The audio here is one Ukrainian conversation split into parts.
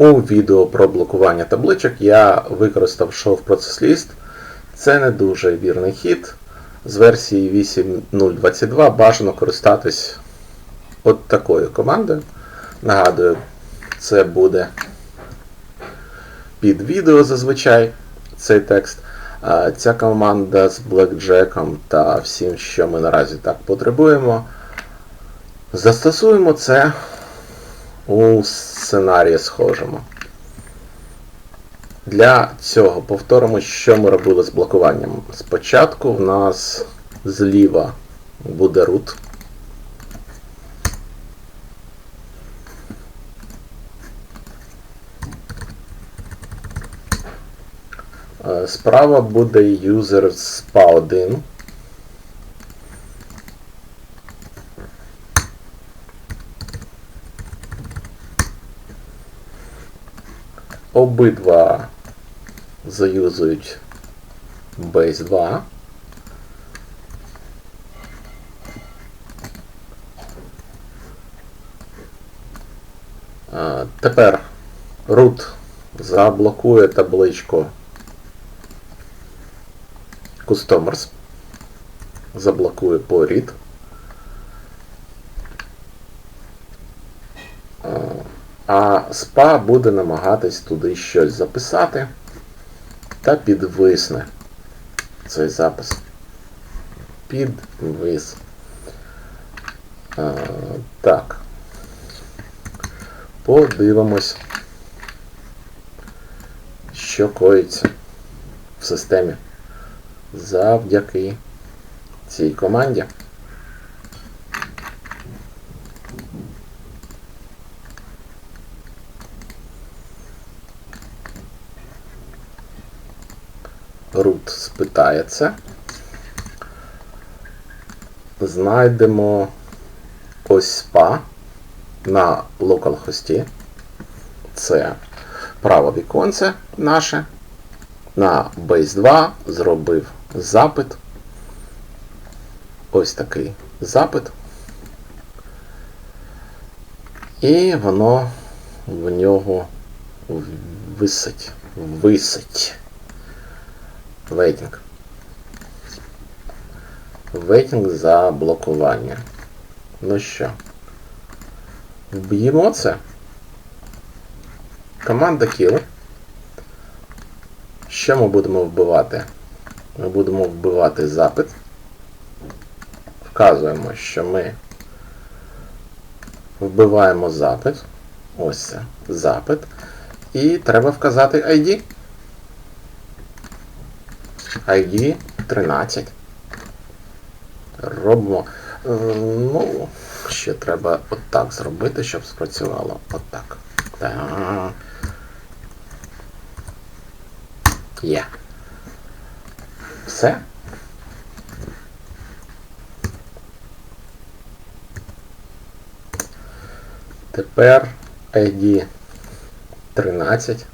У відео про блокування табличок я використав process list. Це не дуже вірний хід. З версії 8.022 бажано користатись от такою командою. Нагадую, це буде під відео зазвичай цей текст. Ця команда з блекджеком та всім, що ми наразі так потребуємо. Застосуємо це у сценарії схожому. Для цього повторимо, що ми робили з блокуванням. Спочатку в нас зліва буде root. Е, Справа буде user spa1. Обидва заюзують base 2. Е, Тепер root заблокує табличку Customers. Заблокує по read. А SPA буде намагатись туди щось записати та підвисне цей запис. Підвис. А, так. Подивимось, що коїться в системі завдяки цій команді. Root спитає це. Знайдемо ось spa на localhost. Це праве віконце наше. На base 2 зробив запит. Ось такий запит. І воно в нього висить. Висить. Вейтінг. Вейтінг за блокування. Ну що? Вб'ємо це. Команда kill. Що ми будемо вбивати? Ми будемо вбивати запит. Вказуємо, що ми вбиваємо запит. Ось це запит. І треба вказати ID. ID 13. Робимо. Е, Ну, ще треба отак зробити, щоб спрацювало. Отак. Так. Є. Все. Тепер ID 13.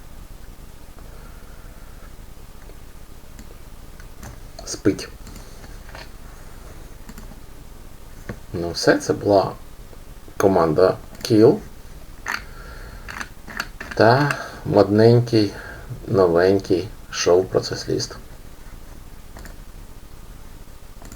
Спить. Ну, все, це була команда Kill та модненький новенький шоу процес ліст.